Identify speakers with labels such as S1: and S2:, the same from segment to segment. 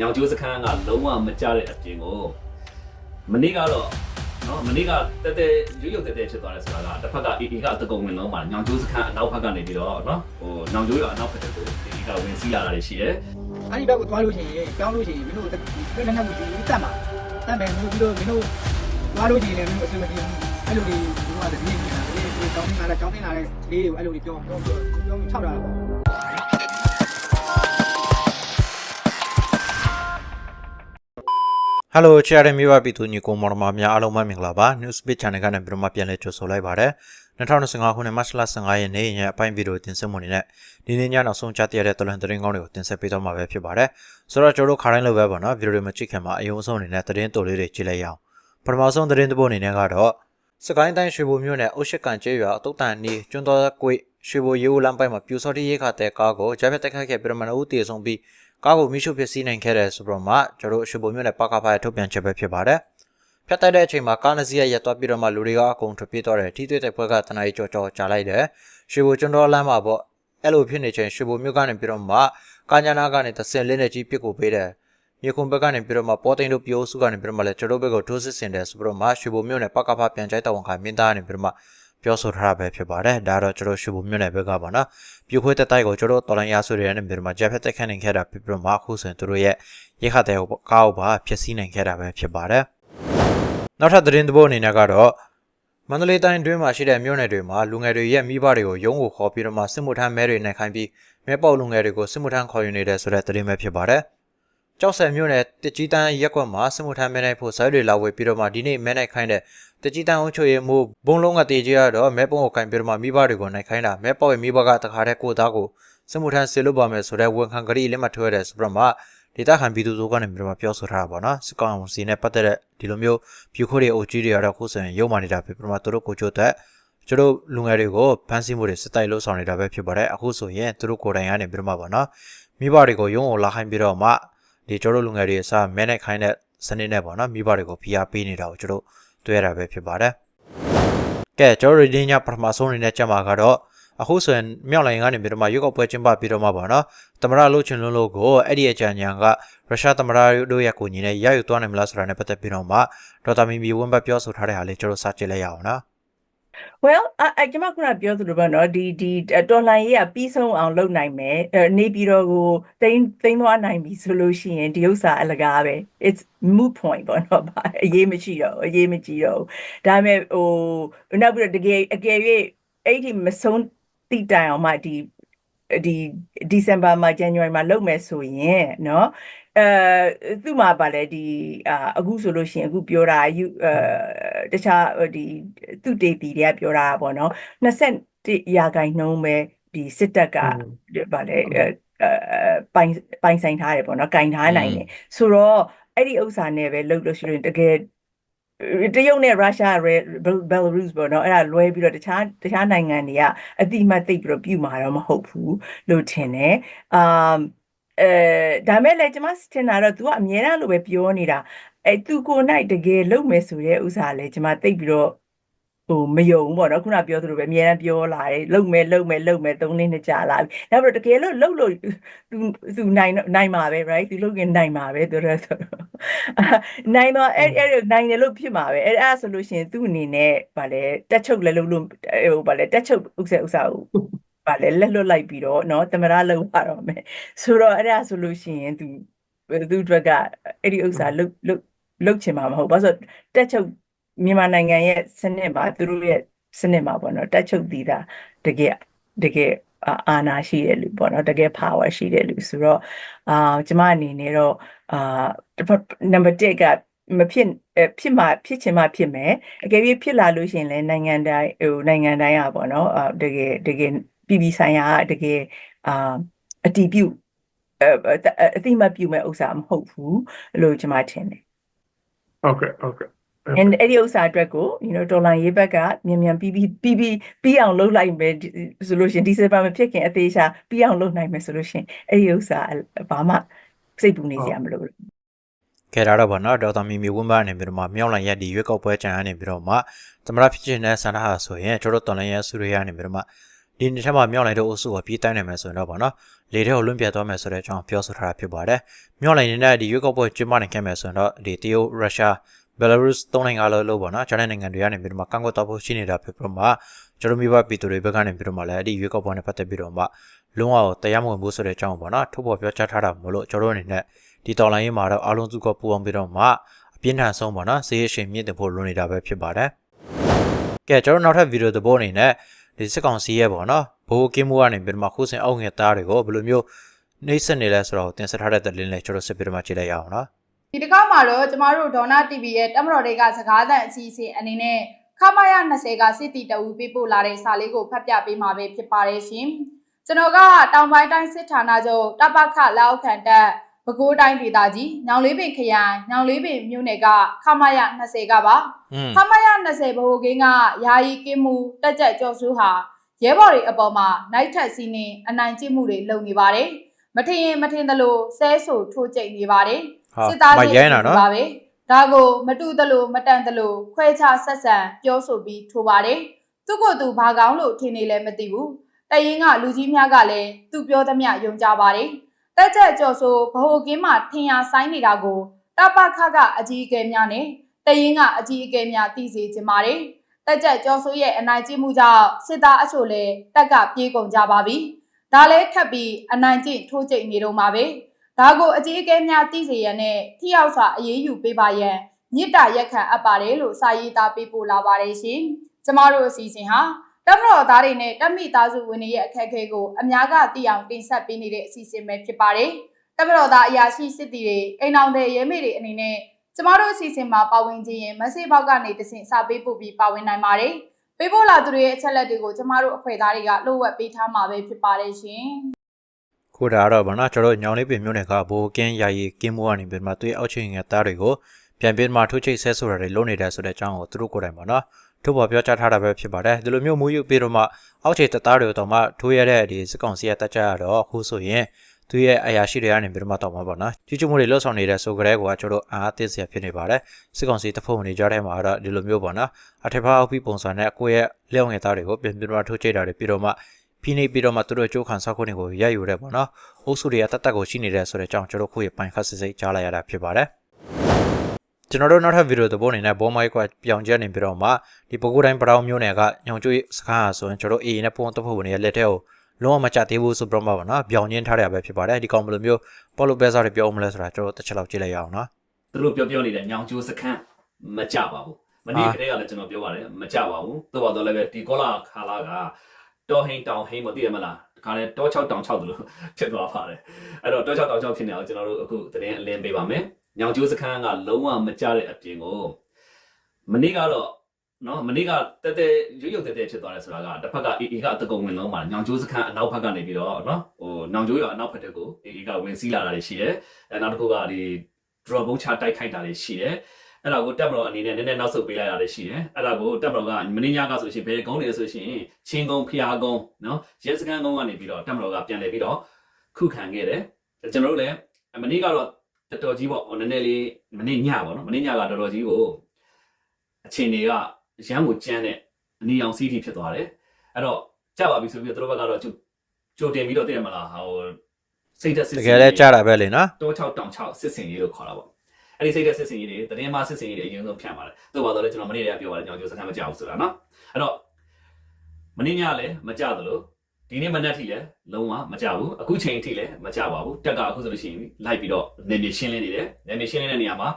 S1: ညောင်ကျိုးစခန်းကလုံးဝမကြတဲ့အပြင်ကိုမနေ့ကတော့နော်မနေ့ကတက်တက်ရွရွတ်တက်တက်ဖြစ်သွားတယ်ဆိုတာကတစ်ဖက်က AA ကအတကုံဝင်လုံးမှာညောင်ကျိုးစခန်းအနောက်ဘက်ကနေပြီးတော့နော်ဟိုညောင်ကျိုးကအနောက်ဘက်ကို AA ကဝင်စီးလာတာတွေရှိတယ်
S2: အဲ့ဒီဘက်ကိုသွားလို့ရှိရင်ကြောင်းလို့ရှိရင်မင်းတို့ပြလက်နက်ကိုယူတတ်မှာတတ်မယ်မင်းတို့ပြီးတော့မင်းတို့သွားလို့ရှိရင်လည်းမင်းတို့အဆင်မပြေဘူးအဲ့လိုတွေဒီကတည်းကနေတာဒီကြောင်းနေတာကြောင်းနေတာလေးတွေကိုအဲ့လိုတွေပြောပြောပြောပြောချောက်တာပေါ့
S3: ဟယ်လိုချာရမီဝပီတူညီကိုမော်မများအားလုံးပဲမင်္ဂလာပါ Newsbeat Channel ကနေပြီးတော့မှပြန်လည်ကြိုဆိုလိုက်ပါရစေ2025ခုနှစ်မတ်လ15ရက်နေ့ညအပိုင်းဗီဒီယိုတင်ဆက်မှုနေနဲ့ဒီနေ့ညနောက်ဆုံးကြားသိရတဲ့တလန်သတင်းကောင်းတွေကိုတင်ဆက်ပေးတော့မှာပဲဖြစ်ပါတယ်ဆိုတော့ကျွန်တော်တို့ခါတိုင်းလိုပဲပေါ့နော်ဗီဒီယိုတွေမကြည့်ခင်မှာအယုံဆုံးအနေနဲ့သတင်းတိုလေးတွေကြည့်လိုက်ရအောင်ပထမဆုံးသတင်းတစ်ပုဒ်အနေနဲ့ကတော့စကိုင်းတိုင်းရွှေဘိုမြို့နယ်အုတ်ရှစ်ကန်ကျေးရွာအတုတ်တန်နီကျွန်းတော်ကွေရွှေဘိုရေဦးလမ်းပိုင်းမှာပြူစောတိရေခတဲ့ကားကိုဂျာပြတ်တက်ခတ်ခဲ့ပြီးတော့မနဦးတည်ဆုံးပြီး ကားကိုမိရှုဖြစ်စီးနိုင်ခဲ့တဲ့ဆိုတော့မှကျွန်တော်တို့ရွှေဘိုမြို့နယ်ပကဖာရဲ့ထုတ်ပြန်ချက်ပဲဖြစ်ပါတယ်ဖြတ်တိုက်တဲ့အချိန်မှာကားနှစ်စီးရရက်သွားပြီးတော့မှလူတွေကအကုန်ထွက်ပြေးသွားတယ်ထိတွေ့တဲ့ဘက်ကတနအီကြော်ကြော်ကြာလိုက်တယ်ရွှေဘိုကျွန်းတော်လမ်းမှာပေါ့အဲ့လိုဖြစ်နေချိန်ရွှေဘိုမြို့ကနေပြီးတော့မှကာညာနာကနေသစင်လင်းနဲ့ကြီးပစ်ကိုပေးတယ်မြေခွန်ဘက်ကနေပြီးတော့မှပေါ်တိန်တို့ပြိုးစုကနေပြီးတော့မှလည်းကျွန်တော်တို့ဘက်ကိုထိုးစစ်ဆင်တယ်ဆိုပြီးတော့မှရွှေဘိုမြို့နယ်ပကဖာပြန်ကြိုက်တော်ဝန်ခါမင်းသားကနေပြီးတော့မှ ပြောဆိုထားတာပဲဖြစ်ပါတယ်ဒါတော့ကျွန်တော်ရွှေဘိုမြို့နယ်ဘက်ကပါနော်ပြိုခွဲတဲ့တိုက်ကိုကျွန်တော်တော်လိုင်းရဆိုရတဲ့နေပြီးတော့မှဂျက်ဖက်တက်ခန့်နေခဲ့တာဖြစ်ပြီးတော့မှအခုဆိုရင်သူတို့ရဲ့ရိခတ်တဲ့ကားကိုပါဖျက်ဆီးနိုင်ခဲ့တာပဲဖြစ်ပါတယ်နောက်ထပ်သတင်းတစ်ပုဒ်အနေနဲ့ကတော့မန္တလေးတိုင်းတွင်းမှာရှိတဲ့မြို့နယ်တွေမှာလူငယ်တွေရဲ့မိဘတွေကိုရုံးကိုခေါ်ပြီးတော့မှစစ်မှုထမ်းမဲတွေနဲ့ခိုင်းပြီးမဲပေါက်လူငယ်တွေကိုစစ်မှုထမ်းခေါ်ယူနေတဲ့ဆိုတဲ့သတင်းပဲဖြစ်ပါတယ်။ ကြောက်ဆယ်မြို့နယ်တကြီးတန်းရက်ကွက်မှာစစ်မှုထမ်းမဲနိုင်ဖို့ဇာတ်တွေလာဝေပြီးတော့မှဒီနေ့မဲနိုင်ခိုင်းတဲ့တကြီးတန်းအုပ်ချုပ်ရေးမှုဘုံလုံးကတေကြီးရတော့မဲပုံကိုကင်ပြီးတော့မှမိဘတွေကိုနိုင်ခိုင်းတာမဲပေါက်ရဲ့မိဘကတခါတည်းကိုသားကိုစစ်မှုထမ်းဆေလို့ပါမယ်ဆိုတဲ့ဝန်ခံကလေးလက်မှတ်ထိုးရတယ်ဆိုတော့မှဒေတာခံပြည်သူတို့ကနေပြီးတော့မှပြောဆိုထားတာပေါ့နော်စစ်ကောင်စီနဲ့ပတ်သက်တဲ့ဒီလိုမျိုးဖြူခိုးတွေအုပ်ကြီးတွေကတော့ခုဆိုရင်ရုံမှနေတာဖြစ်ပြီးတော့မှသူတို့ကိုကြိုးတဲ့ကျတို့လူငယ်တွေကိုဖမ်းဆီးမှုတွေစစ်တိုက်လို့ဆောင်နေတာပဲဖြစ်ပါတယ်အခုဆိုရင်သူတို့ကိုယ်တိုင်ကနေပြီးတော့မှပေါ့နော်မိဘတွေကိုရုံးကိုလာခိုင်းပြီးတော့မှ ဒီကျတို့လူငယ်တွေအစားမဲနဲ့ခိုင်းတဲ့စနစ်နဲ့ပေါ့နော်မိဘတွေကိုဖိအားပေးနေတာကိုကျတို့တွေ့ရတာပဲဖြစ်ပါတယ်ကဲကျတို့ဒီညပထမဆုံးအနေနဲ့ကြက်မှာကတော့အခုဆိုရင်မြောက်လိုင်းကနေပြီးတော့မှရုပ်ောက်ပွဲကျင်းပပြီးတော့မှပေါ့နော်သမရလို့ချင်လို့လို့ကိုအဲ့ဒီအကြံဉာဏ်ကရုရှားသမရတို့ရဲ့ကိုညီနဲ့ရယူသွားနိုင်မလားဆိုတာနဲ့ပတ်သက်ပြီးတော့မှဒေါက်တာမီမီဝင်းဘတ်ပြောဆိုထားတဲ့ဟာလေးကျတို့စကြည့်လိုက်ရအောင်နော်
S4: well အအကျွန်မခုနပြောသလိုပဲเนาะဒီဒီတော်လိုင်းရေးကပြီးဆုံးအောင်လုပ်နိုင်မယ်အဲနေပြီးတော့ကိုတိမ့်တိမ့်သွားနိုင်ပြီဆိုလို့ရှိရင်ဒီဥစ္စာအလကားပဲ it's moot point ပေါ့เนาะဘာအရေးမရှိတော့ဘူးအရေးမကြီးတော့ဘူးဒါပေမဲ့ဟိုနောက်ပြီးတော့တကယ်အကယ်၍အဲ့ဒီမဆုံးတိတိုင်အောင်မှဒီဒီဒီဇင်ဘာမှာဇန်နဝါရီမှာလုပ်မယ်ဆိုရင်เนาะအဲသူ့မှာပါလေဒီအာအခုဆိုလို့ရှိရင်အခုပြောတာယူအဲ တခြားဒီသူတေတီတွေကပြောတာပေါ့နော်21ရာခိုင်နှုန်းပဲဒီစစ်တပ်ကပါလေအဲပိုင်ပိုင်ဆိုင်ထားတယ်ပေါ့နော်ကင်ထားနိုင်တယ်ဆိုတော့အဲ့ဒီဥစ္စာနဲ့ပဲလုပ်လို့ရှိရင်တကယ်တရုတ်နဲ့ရုရှားရဲဘယ်လာရုစ်ပေါ့နော်အဲ့ဒါလွဲပြီးတော့တခြားတခြားနိုင်ငံတွေကအတိမတ်သိပ်ပြီးတော့ပြုမှာတော့မဟုတ်ဘူးလို့ထင်တယ်အာ အဲဒါမဲ့လည်းကျွန်မထင်တာတော့ तू ကအမြဲတမ်းလိုပဲပြောနေတာအဲ तू ကိုနိုင်တကယ်လုပ်မယ်ဆိုတဲ့ဥစ္စာလည်းကျွန်မသိပ်ပြီးတော့ဟိုမယုံဘူးပေါ့နော်ခုနပြောသလိုပဲအမြဲတမ်းပြောလာတယ်လုပ်မယ်လုပ်မယ်လုပ်မယ်သုံးလေးနှစ်ကြာလာပြီနောက်ပြီးတော့တကယ်လို့လုပ်လို့ तू तू နိုင်နိုင်မှာပဲ right तू လုပ်ရင်နိုင်မှာပဲသူတို့ဆိုတော့နိုင်တော့အဲ့အဲ့နိုင်တယ်လို့ဖြစ်မှာပဲအဲ့အဲ့ဆိုလို့ရှိရင်သူ့အနေနဲ့ဗာလဲတက်ချုပ်လည်းလုပ်လို့ဟိုဗာလဲတက်ချုပ်ဥစ္စာဥစ္စာကို ဗာလဲလက်လွတ်လိုက်ပြီးတော့เนาะသမရလောက်ပါတော့မယ်ဆိုတော့အဲ့ဒါဆိုလို့ရှိရင် तू သူ့အတွက်ကအဲ့ဒီဥစ္စာလုတ်လုတ်လုတ်ချင်မှာမဟုတ်ဘာလို့ဆိုတက်ချုပ်မြန်မာနိုင်ငံရဲ့စနစ်မှာသူတို့ရဲ့စနစ်မှာပေါ့နော်တက်ချုပ်တည်တာတကယ်တကယ်အာဏာရှိတဲ့လူပေါ့နော်တကယ် power ရှိတဲ့လူဆိုတော့အာကျမအနေနဲ့တော့အာနံပါတ်1ကမဖြစ်ဖြစ်မှာဖြစ်ချင်မှဖြစ်မယ်အကယ်၍ဖြစ်လာလို့ရှိရင်လည်းနိုင်ငံတိုင်းဟိုနိုင်ငံတိုင်းอ่ะပေါ့နော်အာတကယ်တကယ် ပြည်ပြည်ဆိုင်ရာတကယ်အာအတီးပြုတ်အသိမပြုမဲ့ဥစ္စာမဟုတ်ဘူးလို့ကျွန်မထင်တယ်
S5: ဟုတ်ကဲ့ဟုတ်ကဲ့
S4: and အဲ့ဒီဥစ္စာအတွက်ကို you know ဒေါ်လာရေးဘက်ကမြန်မြန်ပြီးပြီးပြီးပြီးပြီးအောင်လုပ်လိုက်မယ်ဆိုလို့ရှင်ဒီဇင်ဘာမဖြစ်ခင်အသေးချာပြီးအောင်လုပ်နိုင်မယ်ဆိုလို့ရှင်အဲ့ဒီဥစ္စာဘာမှစိတ်ပူနေစရာမလိုဘူး
S3: ခဲ့တာတော့ဗောနော်ဒေါက်တာမီမီဝင်းဘနေပြီးတော့မှမြောက်လိုင်းရက်ဒီရွက်ကောက်ပွဲကြံရနေပြီးတော့မှသမရဖြစ်ချင်တဲ့ဆန္ဒဟာဆိုရင်ကျွန်တော်တော်လိုင်းရက်စုတွေရနေပြီးတော့မှရ ဒီနေ့ထက်မှမြောက်လိုက်တဲ့အုပ်စုကပြေးတိုင်းနိုင်မယ်ဆိုရင်တော့ဗောနော်လေထဲကိုလွင့်ပြတ်သွားမယ်ဆိုတဲ့အကြောင်းပြောဆိုထားတာဖြစ်ပါတယ်မြောက်လိုက်နေတဲ့ဒီရွေးကောက်ပွဲကျင်းပနိုင်ခဲ့မယ်ဆိုရင်တော့ဒီတရုတ်ရုရှားဘယ်လာရုစ်သုံးနိုင်ငံလုံးလို့ဗောနော်ဂျာနယ်နိုင်ငံတွေကနေပြီးတော့မှကန့်ကွက်တော့ဖို့ရှိနေတာဖြစ်ပြီးတော့မှကျွန်တော်မိဘပြည်သူတွေဘက်ကနေပြီးတော့မှလည်းဒီရွေးကောက်ပွဲနဲ့ပတ်သက်ပြီးတော့မှလုံးဝတရားမဝင်ဘူးဆိုတဲ့အကြောင်းဗောနော်ထုတ်ဖော်ပြောကြားထားတာမလို့ကျွန်တော်တို့အနေနဲ့ဒီတော်လိုင်းရေးမှာတော့အားလုံးစုကပူအောင်ပြီးတော့မှအပြင်းထန်ဆုံးဗောနော်ဈေးအရှင်မြင့်တင်ဖို့လွန်နေတာပဲဖြစ်ပါတယ်ကဲကျွန်တော်နောက်ထပ်ဗီဒီယိုတစ်ပုဒ်အနေနဲ့ ဒီစစ်ကောင်စီရဲ့ဗောနော်ဘိုးကင်းမှုကနေပြီးတော့မှခုစဉ်အောက်ငယ်သားတွေကိုဘယ်လိုမျိုးနှိမ့်ဆက်နေလဲဆိုတော့တင်ဆက်ထားတဲ့သတင်းလေးကျွန်တော်ဆက်ပြီးတော့မှကြည့်လိုက်ရအောင်နော်
S6: ဒီတစ်ခါမှာတော့ကျမတို့ဒေါနာ TV ရဲ့တက်မတော်တွေကစကားသံအစီအစဉ်အနေနဲ့ခမရ20ကစစ်တီတအူပေးပို့လာတဲ့စာလေးကိုဖတ်ပြပေးမှာပဲဖြစ်ပါတယ်ရှင်။ကျွန်တော်ကတောင်ပိုင်းတိုင်းစစ်ဌာနချုပ်တပခလက်အောက်ခံတပ် ပဲခူးတိုင်းဒေသကြီးညောင်လေးပင်ခရိုင်ညောင်လေးပင်မြို့နယ်ကခမရ20ကပါ
S3: อืม
S6: ခမရ20ဘိုကင်းကယာယီကင်းမှုတက်ကြက်ကြော်ဆူးဟာရဲဘော်တွေအပေါ်မှာနိုင်ထက်စီးနေအနိုင်ကျင့်မှုတွေလုပ်နေပါတယ်။မထင်ရင်မထင်သလိုဆဲဆူထိုးကြိတ်နေပါတယ်။
S3: ဟာ
S6: စစ်သား
S3: မ
S6: ကြီး
S3: ရိုင်းတာနော်
S6: ပါပဲဒါကိုမတူတလို့မတန်တလို့ခွဲခြားဆက်ဆံပြောဆိုပြီးထိုးပါတယ်သူ့ကိုယ်သူဘာကောင်းလို့ထင်နေလဲမသိဘူးတရင်ကလူကြီးများကလည်းသူပြောသမျှယုံကြပါတယ် တက်ချက်ကြော်ဆိုဘ ਹੁ ကင်းမှာထင်ရဆိုင်နေတာကိုတပခကအကြီးအကဲများနဲ့တရင်ကအကြီးအကဲများသိစေချင်ပါတယ်တက်ချက်ကြော်ဆိုရဲ့အနိုင်ကျင့်မှုကြောင့်စစ်သားအချို့လည်းတက်ကပြေးကုန်ကြပါပြီဒါလည်းထပ်ပြီးအနိုင်ကျင့်ထိုးကျိတ်နေတော့မှာပဲဒါကိုအကြီးအကဲများသိစေရန်နဲ့ထိရောက်စွာအရေးယူပေးပါရန်မြစ်တာရက်ခံအပ်ပါတယ်လို့စာရေးသားပေးပို့လာပါတယ်ရှင်။ကျမတို့အစီအစဉ်ဟာ တမတော်သားတွေနဲ့တက်မိသားစုဝင်တွေရဲ့အခက်အခဲကိုအများကသိအောင်တင်ဆက်ပေးနေတဲ့အစီအစဉ်ပဲဖြစ်ပါတယ်။တမတော်သားအရာရှိစစ်တီတွေအိမ်အောင်တဲ့ရဲမေတွေအနေနဲ့ကျမတို့အစီအစဉ်မှာပါဝင်ခြင်းရင်မက်ဆေ့ဘောက်ကနေတဆင့်စာပေးပို့ပြီးပါဝင်နိုင်ပါတယ်။ပေးပို့လာသူတွေရဲ့အချက်လက်တွေကိုကျမတို့အဖွဲ့သားတွေကလိုဝက်ပေးထားမှာပဲဖြစ်ပါတယ်ရှင်။
S3: ခုဒါကတော့ဗောနော်ကျွန်တော်တို့ညောင်လေးပင်မြို့နယ်ကဘိုးကင်းယာယီကင်းမှုကနေပြီးမှသူ့ရဲ့အောက်ချိန်ငယ်သားတွေကိုပြန်ပြီးမှထိုးချိတ်ဆဲဆိုတာတွေလုပ်နေတယ်ဆိုတဲ့အကြောင်းကိုသူတို့ကိုယ်တိုင်ဗောနော် ထုတ်ဖော်ပြောကြားထားတာပဲဖြစ်ပါတယ်ဒီလိုမျိုးမူယူပြီးတော့မှအောက်ချိန်တပ်သားတွေကိုတော့မှထိုးရတဲ့ဒီစစ်ကောင်စီရဲ့တက်ကြရတော့ခုဆိုရင်သူရဲ့အရာရှိတွေကနေပြီးတော့မှတော့မှာပေါ့နော်ကြီးကျမှုတွေလှုပ်ဆောင်နေတဲ့ဆိုကြတဲ့ကွာကျွန်တော်တို့အားအသစ်စရာဖြစ်နေပါတယ်စစ်ကောင်စီတပ်ဖွဲ့ဝင်တွေကြားထဲမှာတော့ဒီလိုမျိုးပေါ့နော်အထက်ဖားအောက်ပြီးပုံစံနဲ့ကိုယ့်ရဲ့လျှောက်ငယ်သားတွေကိုပြန်ပြီးတော့ထိုးချိတ်တာတွေပြီးတော့မှဖိနေပြီးတော့မှသူတို့အကျိုးခံစားခွင့်တွေကိုရယူရဲပေါ့နော်။အုပ်စုတွေကတတ်တက်ကိုရှိနေတဲ့ဆိုတဲ့အကြောင်းကျွန်တော်ခုရပိုင်ခတ်စစ်စစ်ကြားလိုက်ရတာဖြစ်ပါတယ်။ ကျွန်တော်တို့နောက်ထပ်ဗီဒီယိုတစ်ပုဒ်အနေနဲ့ဘောမိုက်ကပြောင်းကျနေပြီးတော့မှဒီပုဂ္ဂိုလ်တိုင်းပတောင်မျိုးနယ်ကညောင်ကျွေးစခန်းဟာဆိုရင်ကျွန်တော် AA နဲ့ပုံတပ်ဖွဲ့ဝင်တွေရဲ့လက်ထက်ကိုလုံးဝမချသေးဘူးဆိုပြီးတော့မှပေါ့နော်။ပြောင်းကျင်းထားရပဲဖြစ်ပါတယ်။ဒီကောင်ဘယ်လိုမျိုးပေါ်လိုပဲစားတွေပြောအောင်မလဲဆိုတာကျွန်တော်တစ်ချက်လောက်ကြည့်လိုက်ရအောင်နော်။
S1: သူတို့ပြောပြောနေတဲ့ညောင်ကျိုးစခန်းမကြပါဘူးမနေ့ကတည်းကလည်းကျွန်တော်ပြောပါတယ်မကြပါဘူးသို့ပါတော့လည်းပဲဒီကောလာခါလာကတောဟိန်တောင်ဟိန်မသိရမလားဒီခါလဲတော6တောင်6တလို့ဖြစ်သွားပါတယ်အဲ့တော့တော6တောင်6ဖြစ်နေအောင်ကျွန်တော်တို့အခုသတင်းအလင်းပေးပါမယ် ညောင်ကျိုးစခန်းကလုံးဝမကြတဲ့အပြင်ကိုမနေ့ကတော့နော်မနေ့ကတက်တက်ရွရွတက်တက်ဖြစ်သွားတယ်ဆိုတာကတစ်ဖက်က AA ကအတကုံဝင်လုံးမှာညောင်ကျိုးစခန်းအနောက်ဘက်ကနေပြီးတော့နော်ဟိုညောင်ကျိုးရအနောက်ဘက်တက်ကို AA ကဝင်စီးလာတာတွေရှိတယ်အဲနောက်တစ်ခုကဒီ drop ဘုံချတိုက်ခိုက်တာတွေရှိတယ်အဲ့ဒါကိုတက်မတော်အနေနဲ့နည်းနည်းနောက်ဆုတ်ပေးလိုက်ရတာရှိတယ်အဲ့ဒါကိုတက်မတော်ကမင်းညကဆိုရှင်ဘယ်ကုန်းနေဆိုရှင်ချင်းကုန်းဖျားကုန်းနော်ရဲစခန်းကုန်းကနေပြီးတော့တက်မတော်ကပြန်လဲပြီးတော့ခုခံခဲ့တယ်ကျွန်တော်တို့လည်းမနေ့ကတော့ တော်တော်ကြီးပေါ့နည်းနည်းလေးမနေ့ညပေါ့နော်မနေ့ညကတော်တော်ကြီးကိုအချိန်တွေကရမ်းကိုကြမ်းတဲ့အနီအောင်စီးထိဖြစ်သွားတယ်အဲ့တော့ကြပါပြီဆိုပြီးတော့တို့ဘက်ကတော့ကြိုတင်ပြီးတော့တည်ရမလားဟိုစိတ်သက်စစ်
S3: တကယ်လဲကြားတာပဲလေနော်
S1: တော6တောင်6စစ်စင်ရေးလို့ခေါ်တာပေါ့အဲ့ဒီစိတ်တဲ့စစ်စင်ရေးတွေသတင်းမစစ်စင်ရေးတွေအရင်ဆုံးဖြန့်ပါတယ်သို့ပါတော့လေကျွန်တော်မနေ့တည်းကပြောပါတယ်ကျွန်တော်ကျိုးစခန်းမကြောက်ဘူးဆိုတာနော်အဲ့တော့မနေ့ညလည်းမကြသလို ဒီနေ့မနက်ထိလည်းလုံးဝမကြဘူးအခုချိန်ထိလည်းမကြပါဘူးတက်ကအခုဆိုလို့ရှိရင်လိုက်ပြီးတော့နေမြေရှင်းလင်းနေတယ်နေမြေရှင်းလင်းတဲ့နေရာမှာ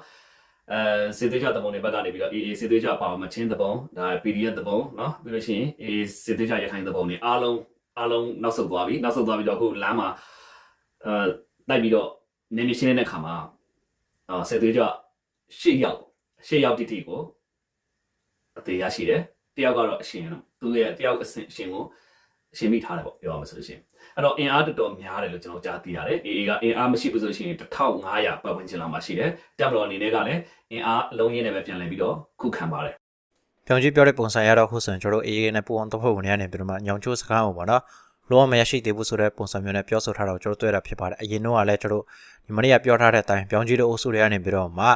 S1: အဲစေသွေးကြတပုံတွေဘက်ကနေပြီးတော့ AA စေသွေးကြပါမချင်းတပုံဒါ PDF တပုံနော်ပြီးလို့ရှိရင် AA စေသွေးကြရခိုင်တပုံတွေအားလုံးအားလုံးနောက်ဆုတ်သွားပြီနောက်ဆုတ်သွားပြီးတော့အခုလမ်းမှာအဲတိုက်ပြီးတော့နေမြေရှင်းလင်းတဲ့ခါမှာအာစေသွေးကြရှေ့ရောက်ရှေ့ရောက်တိတိကိုအသေးရရှိတယ်တယောက်ကတော့အရှင်တော့သူရဲ့တယောက်အရှင်အရှင်ကို အရှင်မိထားတယ်ပေါ့ပြောရမှာဆိုလို့ရှိရင်အဲ့တော့အင်အားတော်တော်များတယ်လို့ကျွန်တော်ကြားသိရတယ် AA ကအင်အားမရှိဘူးဆိုလို့ရှိရင်1500ပတ်ဝန်းကျင်လောက်မှရှိတယ်တပ်မတော်အနေနဲ့ကလည်းအင်အားအလုံးရင်းနဲ့ပဲပြန်လည်ပြီးတော့ခုခံပါတယ်
S3: ပြောင်းကြီးပြောတဲ့ပုံစံရတော့ခုဆိုရင်ကျွန်တော် AA နဲ့ပူအောင်တော့ဖွဲ့ဝင်နေရတယ်ပြီးတော့မှညောင်ချိုးစကားအောင်ပေါ့နော်လုံးဝမရရှိသေးဘူးဆိုတဲ့ပုံစံမျိုးနဲ့ပြောဆိုထားတော့ကျွန်တော်တွေ့ရတာဖြစ်ပါတယ်အရင်တော့ကလည်းကျွန်တော်ဒီမနေ့ကပြောထားတဲ့အတိုင်းပြောင်းကြီးတို့အုပ်စုတွေကနေပြီးတော့မှဒီဒီ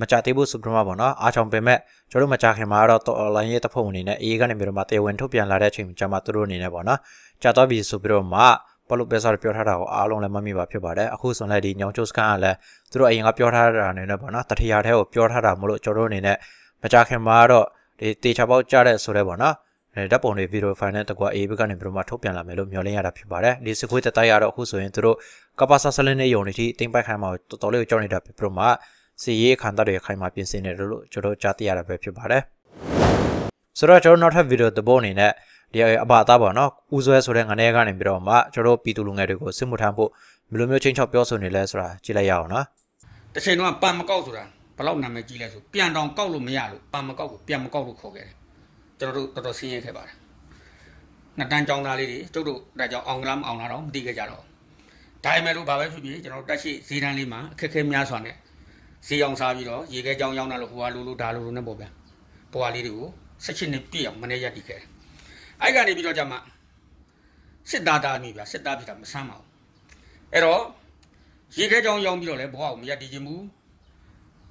S3: မကြသေးဘူးဆိုပြီးတော့မှပေါ့နော်အားချောင်ပင်မဲ့ကျွန်တော်တို့မကြခင်မှာတော့ online ရဲ့တပ်ဖွဲ့ဝင်တွေနဲ့အေးကနေပြီးတော့မှတေဝင်ထုတ်ပြန်လာတဲ့အချိန်မှာကျွန်မတို့အနေနဲ့ပေါ့နော်ကြာတော့ပြီဆိုပြီးတော့မှဘာလို့ပဲဆိုတော့ပြောထားတာကိုအားလုံးလည်းမမိပါဖြစ်ပါတယ်အခုဆိုလည်းဒီညောင်ကျိုးစကန်ကလည်းသူတို့အရင်ကပြောထားတာနေနဲ့ပေါ့နော်တထရာထဲကိုပြောထားတာမလို့ကျွန်တော်တို့အနေနဲ့မကြခင်မှာတော့ဒီတေချာပေါက်ကြတဲ့ဆိုတဲ့ပေါ့နော်အဲဓာတ်ပုံတွေဗီဒီယိုဖိုင်နဲ့တကွာ A ဘက်ကနေပြီးတော့မှထုတ်ပြန်လာမယ်လို့မျှော်လင့်ရတာဖြစ်ပါတယ်ဒီစခွေးတတိုက်ရတော့အခုဆိုရင်သူတို့ကပ္ပဆာဆလင်းနဲ့ယုံနေတိတိမ့်ပိုက်ခိုင်းမှာတော်တော်လေးကိုကြောက်နေတာဖြစ်ပြီးတော့မှ စီရေးခန္ဓာတွေခိုင်မှာပြင်ဆင်နေတယ်လို့ကျွန်တော်ကြားသိရတာပဲဖြစ်ပါတယ်ဆိုတော့ကျွန်တော်နောက်ထပ်ဗီဒီယိုသဘောအနေနဲ့ဒီအဘာသားပေါ့နော်ဦးဆွဲဆိုတဲ့ငနေကနေပြီးတော့မှကျွန်တော်ပြည်သူလူငယ်တွေကိုစစ်မှုထမ်းဖို့ဘယ်လိုမျိုးချင်းချောက်ပြောဆိုနေလဲဆိုတာကြည့်လိုက်ရအောင်နော်
S7: တစ်ချိန်တော့ပန်မကောက်ဆိုတာဘယ်လောက်နာမည်ကြီးလဲဆိုပြန်တောင်ကောက်လို့မရလို့ပန်မကောက်ကိုပြန်မကောက်လို့ခေါ်ခဲ့တယ်ကျွန်တော်တို့တော်တော်ဆင်းရဲခဲ့ပါတယ်နှစ်တန်းကျောင်းသားလေးတွေကျုပ်တို့ဒါကြောင့်အောင်ကလားမအောင်လားတော့မသိခဲ့ကြတော့ဒါပေမဲ့လို့ဘာပဲဖြစ်ဖြစ်ကျွန်တော်တို့တက်ရှိဈေးတန်းလေးမှာအခက်ခဲများစွာနဲ့ ဈေးအောင်စားပြီးတော့ရေခဲကြောင်းရောင်းတာလို့ဟိုဟာလိုလိုဒါလိုလိုနဲ့ပေါ့ဗျာဘွားလေးတွေကိုဆက်ချစ်နေပြည့်အောင်မနေရတည်ခဲ့တယ်အဲ့ကနေပြီးတော့ကြမှာစစ်သားသားနေဗျာစစ်သားဖြစ်တာမဆမ်းပါဘူးအဲ့တော့ရေခဲကြောင်းရောင်းပြီးတော့လည်းဘွားကိုမရတည်ခြင်းဘူး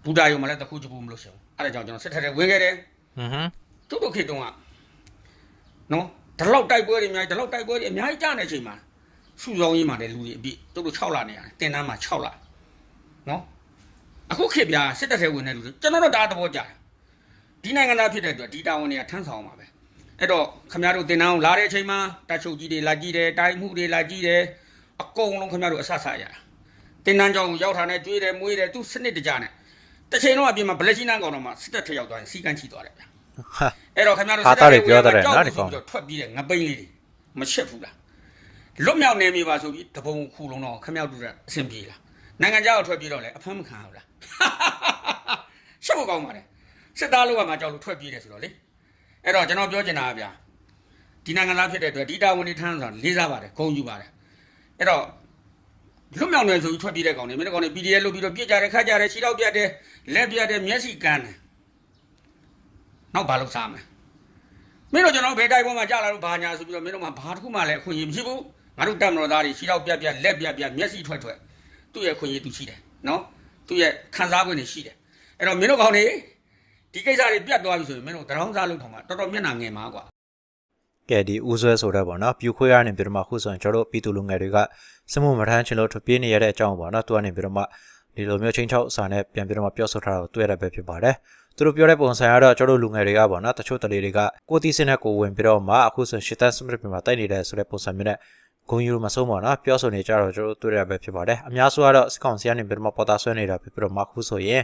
S7: ဘူတာယုံမှာလည်းတစ်ခုတစ်ခုမလို့ရှောင်အဲ့ဒါကြောင့်ကျွန်တော်စစ်ထက်တဲ့ဝင်ခဲ့တယ်
S3: ဟွန်းဟွန်း
S7: တုတ်တုတ်ခေတုံးကနော်ဒီလောက်တိုက်ပွဲတွေအများကြီးဒီလောက်တိုက်ပွဲတွေအများကြီးကြားနေချိန်မှာစုဆောင်ရေးမှာလည်းလူတွေအပြည့်တုတ်တုတ်6လနေရတယ်တင်တန်းမှာ6လနော် အခုခေပြစစ်တပ်ထဲဝင်တဲ့လူတွေကျွန်တော်တို့ဒါသဘောကျတယ်ဒီနိုင်ငံသားဖြစ်တဲ့အတွက်ဒီတာဝန်တွေကထမ်းဆောင်ပါပဲအဲ့တော့ခမရတို့တင်တန်းအောင်လာတဲ့အချိန်မှာတပ်ချုပ်ကြီးတွေလာကြည့်တယ်တိုင်းမှုတွေလာကြည့်တယ်အကုန်လုံးခမရတို့အဆဆရတာတင်တန်းကြောင်ရောက်ထားတဲ့ကျွေးတယ်မွေးတယ်သူစနစ်တကျနဲ့တစ်ချိန်တော့အပြင်မှာဗလက်ရှိနန်းကောင်တော့မှစစ်တပ်ထက်ရောက်သွားရင်စီကန်းချီသွားတယ်ဗျာ
S3: ဟာ
S7: အဲ့တော့ခင်ဗျားတို့
S3: ဟာသားတွေပြောတယ်နော်ဒီကောင်
S7: ကြောက်ပြီးတော့ထွက်ပြီးတဲ့ငပိန်းလေးတွေမရှက်ဘူးလားလွတ်မြောက်နေပြီပါဆိုပြီးတပုံခုလုံးတော့ခင်ဗျားတို့ကအဆင်ပြေလား နိုင်ငံခြားကိုထွက်ပြေးတော့လေအဖမ်းမခံဘူးလားရှက်ဖို့ကောင်းပါတယ်စစ်သားလို့ကမှကြောက်လို့ထွက်ပြေးတယ်ဆိုတော့လေအဲ့တော့ကျွန်တော်ပြောချင်တာကဗျာဒီနိုင်ငံသားဖြစ်တဲ့အတွက်ဒီတာဝန်တွေထမ်းဆောင်လေးစားပါတယ်ဂုဏ်ယူပါတယ်အဲ့တော့လွတ်မြောက်နေဆိုပြီးထွက်ပြေးတဲ့ကောင်တွေမင်းတို့ကောင်တွေ PDF လုပ်ပြီးတော့ပြစ်ကြတယ်ခတ်ကြတယ်ခြေထောက်ပြတ်တယ်လက်ပြတ်တယ်မျက်စိကန်းတယ်နောက်ဘာလုပ်စားမလဲမင်းတို့ကျွန်တော်ဘယ်တိုက်ပေါ်မှာကြာလာလို့ဘာညာဆိုပြီးတော့မင်းတို့မှဘာတစ်ခုမှလည်းအခွင့်အရေးမရှိဘူးငါတို့တက်မတော်သားတွေခြေထောက်ပြတ်ပြတ်လက်ပြတ်ပြတ်မျက်စိထွက်ထွက် သူ့ရဲ့အခွင့်အရေးသူရှိတယ်နော်သူ့ရဲ့ခံစား권တွေရှိတယ်အဲ့တော့မင်းတို့ကောင်တွေဒီကိစ္စတွေပြတ်သွားပြီဆိုရင်မင်းတို့တရောင်းစားလုပ်ထောင်မှာတော်တော်မျက်နှာငယ်မှာကွာ
S3: ကဲဒီဦးဆွဲဆိုတဲ့ပေါ့နော်ပြူခွေးရနေပြီးတော့မှခုဆိုရင်ကျွန်တော်တို့ပြည်သူလူငယ်တွေကစမှုမထမ်းချင်လို့ထွက်ပြေးနေရတဲ့အကြောင်းပေါ့နော်သူကနေပြီးတော့မှဒီလိုမျိုးချင်းချောက်စာနဲ့ပြန်ပြီးတော့မှပြောဆိုထားတာကိုတွေ့ရတဲ့ပဲဖြစ်ပါတယ်သူတို့ပြောတဲ့ပုံစံကတော့ကျွန်တော်တို့လူငယ်တွေကပေါ့နော်တချို့တလေတွေကကိုတီးစင်းနဲ့ကိုဝင်ပြီးတော့မှအခုဆိုရှစ်တန်းစမရစ်ပြင်မှာတိုက်နေတဲ့ဆိုတဲ့ပုံစံမျိုးနဲ့ ဂုံယူမဆုံးပါနော်ပြောဆိုနေကြတော့ကျွန်တော်တို့တွေ့ရပဲဖြစ်ပါတယ်အများစုကတော့စကောင်စီကနေပြီးတော့မှပေါ်တာဆွဲနေတာဖြစ်ပြီးတော့မှအခုဆိုရင်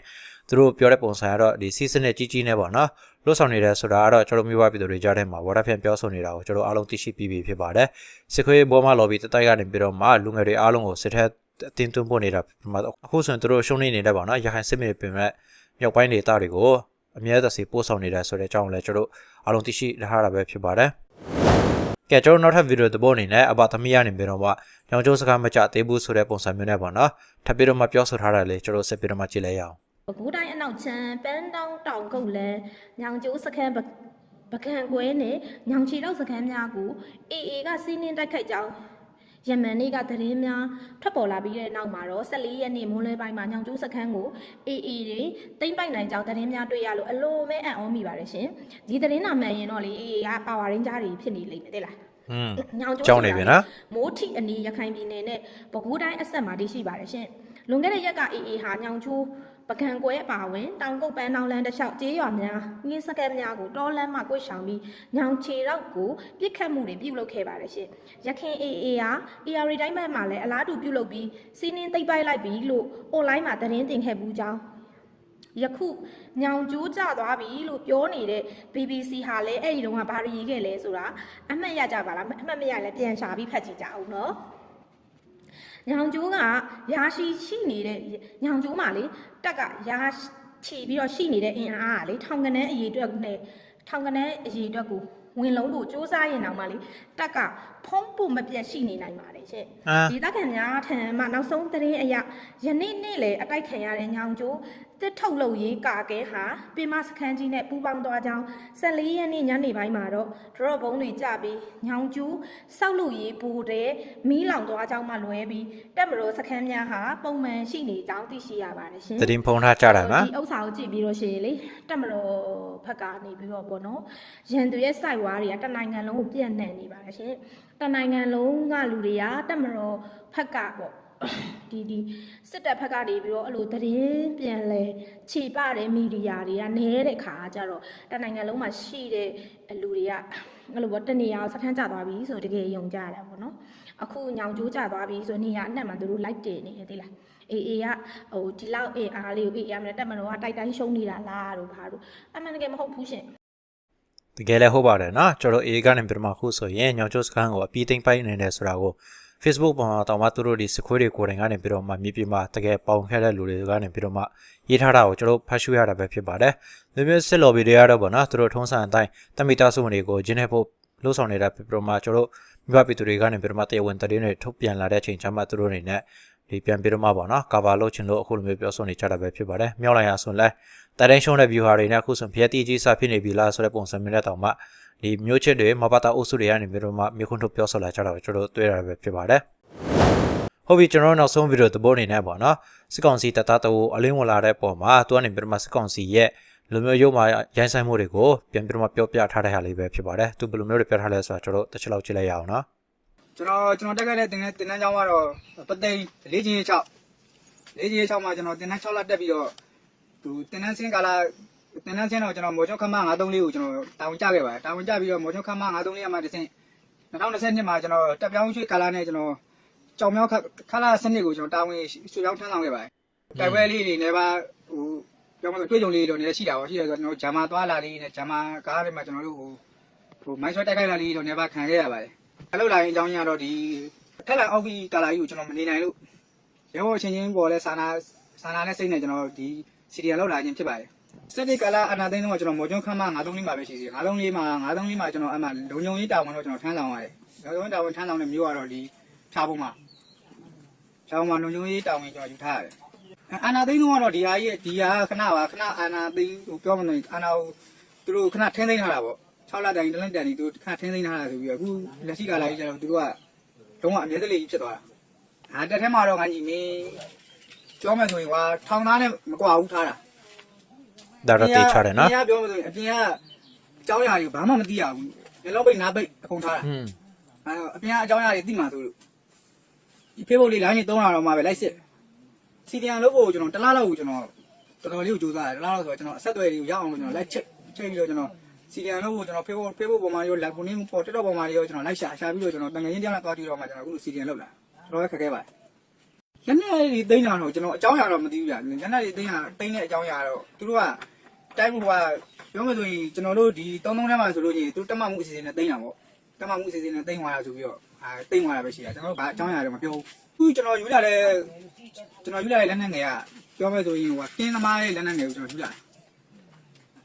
S3: သူတို့ပြောတဲ့ပုံစံကတော့ဒီစီးစနစ်ကြီးကြီးနဲ့ပေါ့နော်လွတ်ဆောင်နေတယ်ဆိုတာကတော့ကျွန်တော်မျိုးပါပြည်သူတွေကြားထဲမှာဝါဒဖြန့်ပြောဆိုနေတာကိုကျွန်တော်အားလုံးသိရှိပြီးပြီဖြစ်ပါတယ်စစ်ခွေးဘောမလော်ဘီတတိုက်ကနေပြီးတော့မှလူငယ်တွေအားလုံးကိုစစ်ထက်အတင်းသွင်းဖို့နေတာဖြစ်မှာအခုဆိုရင်သူတို့ရှုံးနေနေတယ်ပေါ့နော်ရခိုင်စစ်မြေပြင်မဲ့မြောက်ပိုင်းဒေသတွေကိုအမြဲတစေပို့ဆောင်နေတာဆိုတဲ့အကြောင်းလည်းကျွန်တော်အားလုံးသိရှိထားတာပဲဖြစ်ပါတယ် ကဲကျွန်တော်နောက်ထပ်ဗီဒီယိုသဘောအနေနဲ့အဘသမီးရနေပြီးတော့မှညောင်ကျိုးစကားမကြသေးဘူးဆိုတဲ့ပုံစံမျိုးနဲ့ပေါ့နော်ထပ်ပြီးတော့မှပြောဆိုထားတာလေကျွန်တော်ဆက်ပြီးတော့မှကြည့်လိုက်ရအောင်
S8: ပဲခူးတိုင်းအနောက်ချမ်းပန်းတောင်းတောင်ကုတ်လန်းညောင်ကျိုးစခန်းပပကံကွဲနဲ့ညောင်ချီလောက်စခန်းများကို AA ကစီးနင်းတိုက်ခိုက်ကြောင်း ယမန်နေ့ကသတင်းများထွက်ပေါ်လာပြီးတဲ့နောက်မှာတော့14ရက်နေ့မွန်းလွဲပိုင်းမှာညောင်ကျိုးစခန်းကို AA တွေတိမ့်ပိုက်နိုင်ကြောင်းသတင်းများတွေ့ရလို့အလိုမဲအံ့ဩမိပါတယ်ရှင်ဒီသတင်းနာမှန်ရင်တော့လေ AA ကပါဝါရင်းကြားတွေဖြစ်နေလိမ့်မယ်တဲ့လား
S3: อืม
S8: ညောင်ကျိုး
S3: ကြောင်းနေပြီနော်
S8: မိုးထီအနီးရခိုင်ပြည်နယ်နဲ့ပဲခူးတိုင်းအဆက်မှာတည်ရှိပါတယ်ရှင်လွန်ခဲ့တဲ့ရက်က AA ဟာညောင်ကျိုး ပကံကွဲအပါဝင်တောင်ကုတ်ပန်းတောင်လန်းတစ်လျှောက်ကျေးရွာများငင်းစကဲများကိုတောလန်းမှကွေ့ဆောင်ပြီးညောင်ချေတော့ကိုပြစ်ခတ်မှုတွေပြုလုပ်ခဲ့ပါတယ်ရှင်ရခင် AA ဟာ AR တိုင်းဘက်မှာလည်းအလားတူပြုလုပ်ပြီးစီးနင်းသိပ်ပိုက်လိုက်ပြီးလို့ online မှာသတင်းတင်ခဲ့ဘူးကြောင်းယခုညောင်ကျိုးကျသွားပြီလို့ပြောနေတဲ့ BBC ဟာလည်းအဲ့ဒီတုန်းကဘာတွေရေးခဲ့လဲဆိုတာအမှတ်ရကြပါလားအမှတ်မရလည်းပြန်ရှာပြီးဖတ်ကြည့်ကြအောင်နော် ညောင်ကျိုးကရာရှိရှိနေတဲ့ညောင်ကျိုးမှာလေတက်ကရာချီပြီးတော့ရှိနေတဲ့အင်အားကလေထောင်ကနန်းအရေးအတွက်နဲ့ထောင်ကနန်းအရေးအတွက်ကိုဝင်လုံးလို့စူးစမ်းရင်တောင်မှလေတက်ကဖုံးဖို့မပြတ်ရှိနေနိုင်ပါတယ်ရှင်
S3: အာ
S8: ဒေသခံများထံမှနောက်ဆုံးသတင်းအရယနေ့နေ့လေအတိုက်ခံရတဲ့ညောင်ကျိုး တစ်ထုတ်လုပ်ရေးကာကဲဟာပင်မစခန်းကြီးနဲ့ပူးပေါင်းသွားကြောင်း14ရက်နေ့ညနေပိုင်းမှာတော့ဒရော့ဘုံတွေကြပြီးညောင်ကျိုးစောက်လုပ်ရေးဘူတဲ့မီးလောင်သွားကြောင်းမှလွဲပြီးတက်မတော်စခန်းများဟာပုံမှန်ရှိနေကြောင်းသိရှိရပါတယ်ရှင်
S3: သတင်းဖုံးထားကြတာနော်
S8: ဒီဥစ္စာကိုကြည့်ပြီးတော့ရှိရင်လေတက်မတော်ဘက်ကနေပြီးတော့ပေါ့နော်ရန်သူရဲ့စိုက်ဝါးတွေကတနိုင်ငံလုံးကိုပြန့်နှံ့နေပါတယ်ရှင်တနိုင်ငံလုံးကလူတွေကတက်မတော်ဘက်ကပေါ့ ဒီဒီစစ်တပ်ဘက်ကနေပြီးတော့အဲ့လိုသတင်းပြန်လဲခြေပတဲ့မီဒီယာတွေကနေတဲ့ခါကျတော့တနိုင်ငံလုံးမှာရှိတဲ့လူတွေကအဲ့လိုပေါ့တနေရာကိုစခန်းကျသွားပြီဆိုတော့တကယ်ယုံကြရတယ်ပေါ့နော်အခုညောင်ကျိုးကျသွားပြီဆိုတော့နေရာအနှံ့မှာသူတို့လိုက်တင်နေတယ်သိလားအေးအေးကဟိုဒီလောက်အေးအားလေးကိုအေးအားမနဲ့တက်မလို့ကတိုက်တိုင်းရှုံးနေတာလားတို့ဘာတို့အမှန်တကယ်မဟုတ်ဘူးရှင်
S3: တကယ်လည်းဟုတ်ပါတယ်နော်ကျွန်တော်အေးကနေပြမခုဆိုရင်ညောင်ချိုးစခန်းကိုအပြီးသိမ့်ပိုက်နေတယ်ဆိုတာကို Facebook ပေါ်မှာတောင်မှသူတို့ဒီစခွေးတွေကိုယ်တိုင်ကနေပြီးတော့မှမြေပြင်မှာတကယ်ပေါင်ခဲ့တဲ့လူတွေကနေပြီးတော့မှရေးထားတာကိုကျွန်တော်ဖတ်ရှုရတာပဲဖြစ်ပါတယ်။မျိုးမျိုးစစ်လော်ဘီတွေရတော့ဗောနော်သူတို့ထုံးစံအတိုင်းတမီတာစုဝင်တွေကိုဂျင်းနေဖို့လှုပ်ဆောင်နေတာဖြစ်ပြီးတော့မှကျွန်တော်မိဘပြည်သူတွေကနေပြီးတော့မှတရားဝင်သတင်းတွေထုတ်ပြန်လာတဲ့အချိန်ချမှသူတို့အနေနဲ့ဒီပြန်ပြီးတော့မှဗောနော်ကာဗာလုပ်ချင်လို့အခုလိုမျိုးပြောဆိုနေကြတာပဲဖြစ်ပါတယ်။မြောက်လိုက်ရဆိုလဲတိုင်တိုင်းရှုံးတဲ့ view ဟာတွေနဲ့အခုဆိုဖျက်တီကြီးစဖြစ်နေပြီလားဆိုတဲ့ပုံစံမျိုးနဲ့တောင်မှ ဒီမျိုးချစ်တွေမဘာတာအုပ်စုတွေကနေပြီးတော့မှမြေခွန်းထုတ်ပြောဆိုလာကြတာကိုကျွန်တော်တို့တွေ့ရတာပဲဖြစ်ပါတယ်။ဟုတ်ပြီကျွန်တော်တို့နောက်ဆုံးဗီဒီယိုသဘောအနေနဲ့ပေါ့နော်စစ်ကောင်စီတပ်သားတို့အလင်းဝင်လာတဲ့ပုံမှာသူကနေပြမစစ်ကောင်စီရဲ့လူမျိုးရုပ်မှာရိုင်းဆိုင်မှုတွေကိုပြန်ပြမပြောပြထားတဲ့ဟာလေးပဲဖြစ်ပါတယ်သူဘယ်လိုမျိုးတွေပြောထားလဲဆိုတာကျွန်တော်တို့တစ်ချက်လောက်ကြည့်လိုက်ရအောင်နော်
S2: ကျွန်တော်ကျွန်တော်တက်ခဲ့တဲ့တင်တဲ့တင်တန်းကျောင်းကတော့ပသိမ်လေးချင်း6လေးချင်း6မှာကျွန်တော်တင်တန်း6လတက်ပြီးတော့သူတင်တန်းစင်းကာလာ တင်တန်းစင်းတော့ကျွန်တော်မော်ချုံခမ934ကိုကျွန်တော်တာဝန်ကျခဲ့ပါတယ်တာဝန်ကျပြီးတော့မော်ချုံခမ934ရမှာတစ်ဆင့်2020မှာကျွန်တော်တက်ပြောင်းရွှေ့ကာလာနဲ့ကျွန်တော်ကြောင်မြောက်ခလာစနစ်ကိုကျွန်တော်တာဝန်ရွှေ့ပြောင်းထမ်းဆောင်ခဲ့ပါတယ်တိုက်ပွဲလေးတွေလည်းပါဟိုပြောမှတွေ့ကြုံလေးတော့လည်းရှိတာပါရှိတယ်ဆိုတော့ကျွန်တော်ဂျာမာသွားလာလေးနဲ့ဂျာမာကားတွေမှာကျွန်တော်တို့ဟိုဟိုမိုင်းဆွဲတိုက်ခိုက်လာလေးတော့လည်းပါခံခဲ့ရပါတယ်အလုပ်လာရင်အကြောင်းကြီးကတော့ဒီထက်လန်အောက်ကြီးကာလာကြီးကိုကျွန်တော်မနေနိုင်လို့ရေဘောအချင်းချင်းပေါ်လဲစာနာစာနာနဲ့စိတ်နဲ့ကျွန်တော်ဒီစီရီယံလောက်လာခြင်းဖြစ်ပါတယ် စက်တိကာလာအနာသိန်းတော့ကျွန်တော်မော်ကျွန်းခမ်းမ934မှာပဲရှိစီ934မှာ934မှာကျွန်တော်အမှလုံုံရေးတာဝန်တော့ကျွန်တော်ထမ်းဆောင်ရတယ်လုံုံရေးတာဝန်ထမ်းဆောင်တဲ့မျိုးကတော့ဒီခြားပုံမှာခြားပုံမှာလုံုံရေးတာဝန်ကျွန်တော်ယူထားရတယ်အာနာသိန်းတော့ဒီဟာကြီးဒီဟာခဏပါခဏအာနာသိန်းဟိုပြောမလို့အာနာကိုသူတို့ခဏထင်းသိမ်းထားတာပေါ့6လတိုင်တလန့်တန်ဒီသူခဏထင်းသိမ်းထားတာဆိုပြီးအခုလက်ရှိကာလာကြီးကျတော့သူတို့ကတော့အမြဲတလေးကြီးဖြစ်သွားတာ။အာတက်ထဲမှာတော့ငါကြီးနေပြောမယ်ဆိုရင်ကွာထောင်သားနဲ့မကွာဘူးထားတာ
S3: ဒါတော့တေးချတယ်နော်
S2: အပြင်ကပြောမယ်ဆိုရင်အပြင်ကအကြောင်းအရာတွေဘာမှမသိရဘူး။မျက်လုံးပိတ်နားပိတ်အကုန်ထားတာ
S3: อืม။
S2: အဲတော့အပြင်ကအကြောင်းအရာတွေသိမှဆိုလို့ဒီဖေးဖို့လေးလိုင်းကြီးသုံးလာတော့မှပဲလိုက်စစ်။စီဒီယန်လို့ကိုကျွန်တော်တစ်လားလောက်ကိုကျွန်တော်တော်တော်လေးကိုကြိုးစားတယ်တစ်လားလောက်ဆိုတော့ကျွန်တော်အဆက်အသွယ်တွေကိုရအောင်လို့ကျွန်တော်လိုက်ချက်ချက်ပြီးတော့ကျွန်တော်စီဒီယန်လို့ကိုကျွန်တော်ဖေးဖို့ဖေးဖို့ပုံမှန်ရောလက်ကုန်းနေပေါ်တက်တော့ပုံမှန်ရောကျွန်တော်လိုက်ရှာရှာပြီးတော့ကျွန်တော်တငယ်ချင်းတယောက်နဲ့တွားကြည့်တော့မှကျွန်တော်အခုစီဒီယန်လောက်လာတော်တော်ခက်ခဲပါတယ် လက်နဲ့တွေသိမ်းတာတော့ကျွန်တော်အကြောင်းအရာတော့မသိဘူးဗျာလက်နဲ့တွေသိမ်းတာသိမ်းတဲ့အကြောင်းအရာတော့သူတို့ကတိုင်းမှုကပြောမှဆိုရင်ကျွန်တော်တို့ဒီတုံးတုံးထဲမှာဆိုလို့ရှိရင်သူတက်မှမှုအစီအစဉ်နဲ့သိမ်းတာပေါ့တက်မှမှုအစီအစဉ်နဲ့သိမ်းသွားတာဆိုပြီးတော့အာသိမ်းသွားတာပဲရှိတာကျွန်တော်တို့ဘာအကြောင်းအရာတော့မပြောဘူးကျွန်တော်ယူလာတဲ့ကျွန်တော်ယူလာတဲ့လက်နဲ့ငယ်ကပြောမှဆိုရင်ဟိုကင်းသမားရဲ့လက်နဲ့ငယ်ကိုကျွန်တော်ယူလာ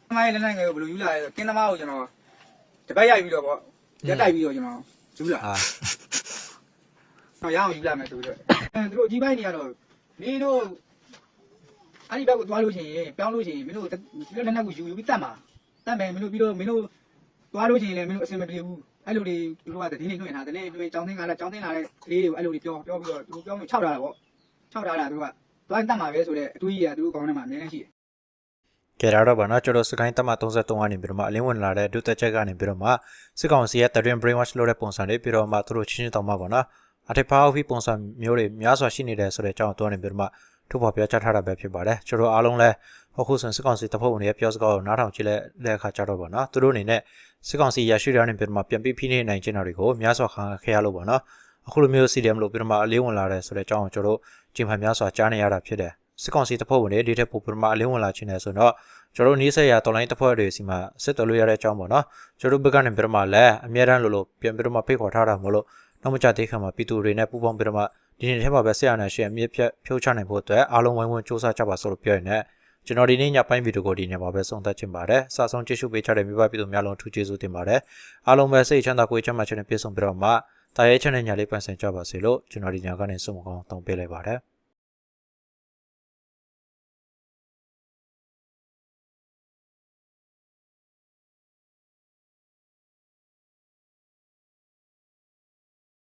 S2: သမားရဲ့လက်နဲ့ငယ်ကိုဘယ်လိုယူလာလဲဆိုကင်းသမားကိုကျွန်တော်တပတ်ရိုက်ပြီးတော့ပေါ့ရက်တိုက်ပြီးတော့ကျွန်တော်ယူလာ
S3: အာ
S2: တော့ရအောင်ယူလာမယ်ဆိုပြီးတော့အဲသူတို့အကြီးပိုင်းတွေကတော့မင်းတို့အဲ့ဒီဘက်ကိုသွားလို့ရှိရင်ပြောင်းလို့ရှိရင်မင်းတို့ဒီလိုလက်နက်ကိုယူယူပြီးတတ်မှာတတ်မယ်မင်းတို့ပြီးတော့မင်းတို့သွားလို့ရှိရင်လည်းမင်းတို့အဆင်မပြေဘူးအဲ့လိုတွေသူတို့ကတည်နေနှွှင့်ထားတယ်တွင်ကြောင်းသိန်းကလည်းကြောင်းသိန်းလာတဲ့ကလေးတွေကိုအဲ့လိုတွေပြောပြောပြီးတော့သူပြောလို့ခြောက်ထားတာပေါ့ခြောက်ထားတာသူကသွားတတ်မှာပဲဆိုတဲ့အတွေးကြီးကသူတို့ကောင်းထဲမှာအများကြီးရှိတယ်
S3: ကဲဒါတော့ဗောနော်ကျွန်တော်စကိုင်းတက်မ33ကနေပြီးတော့မှအလင်းဝင်လာတဲ့ဒုတက်ချက်ကနေပြီးတော့မှစစ်ကောင်စီရဲ့တရင် brain wash လုပ်တဲ့ပုံစံတွေပြီးတော့မှသူတို့ချင်းချင်းတောင်းမှဗောနော် အထက်ပါအုပ်ဖီပုံစံမျိုးတွေများစွာရှိနေတယ်ဆိုတဲ့အကြောင်းတော့နေပြီးတော့မှထုတ်ဖော်ပြောကြားထားတာပဲဖြစ်ပါတယ်ကျွန်တော်အားလုံးလည်းအခုဆိုစစ်ကောင်စီတပ်ဖွဲ့ဝင်တွေရဲ့ပြောစကားကိုနားထောင်ကြည့်တဲ့အခါကျတော့ဗောနော်သူတို့အနေနဲ့စစ်ကောင်စီရရှိတဲ့နေပြီးတော့မှပြန်ပြီးဖိနှိပ်နိုင်ခြင်းတွေကိုများစွာခံခဲ့ရလို့ဗောနော်အခုလိုမျိုး CDM လို့ပြီးတော့မှအလင်းဝင်လာတယ်ဆိုတဲ့အကြောင်းကိုကျွန်တော်တို့ကြင်ဖန်များစွာကြားနေရတာဖြစ်တယ်စစ်ကောင်စီတပ်ဖွဲ့ဝင်တွေဒီထက်ပိုပြီးတော့မှအလင်းဝင်လာခြင်းနဲ့ဆိုတော့ကျွန်တော်တို့နီးစက်ရတော်လိုင်းတစ်ဖွဲ့တွေစီမှာစစ်တော်လို့ရတဲ့အကြောင်းပေါ့နော်ကျွန်တော်တို့ဘက်ကနေပြတော့မှလည်းအများတန်းလို့လို့ပြန်ပြတော့မှဖိတ်ခေါ်ထားတာမို့လို့ နောက်မကြသေးခင်မှာပြည်သူတွေနဲ့ပူးပေါင်းပြတော့မှဒီနေ့ထဲမှာပဲဆက်ရနိုင်ရှေ့အမြင့်ဖြတ်ဖြုတ်ချနိုင်ဖို့အတွက်အားလုံးဝိုင်းဝန်းစူးစမ်းကြပါစို့လို့ပြောရင်လည်းကျွန်တော်ဒီနေ့ညပိုင်းဗီဒီယိုကိုဒီနေ့မှာပဲဆုံးသက်ချင်ပါတယ်။စာဆုံးကြည့်ရှုပေးကြတဲ့မိဘပြည်သူများလုံးထူးကျေးဇူးတင်ပါတယ်။အားလုံးပဲစိတ်ချမ်းသာကိုယ်ချမ်းသာခြင်းနဲ့ပြည့်စုံပြီးတော့မှတာရဲချက်နဲ့ညာလေးပန်ဆင်ကြပါစေလို့ကျွန်တော်ဒီညကနေစုံမကောင်းတောင်းပေးလိုက်ပါတယ်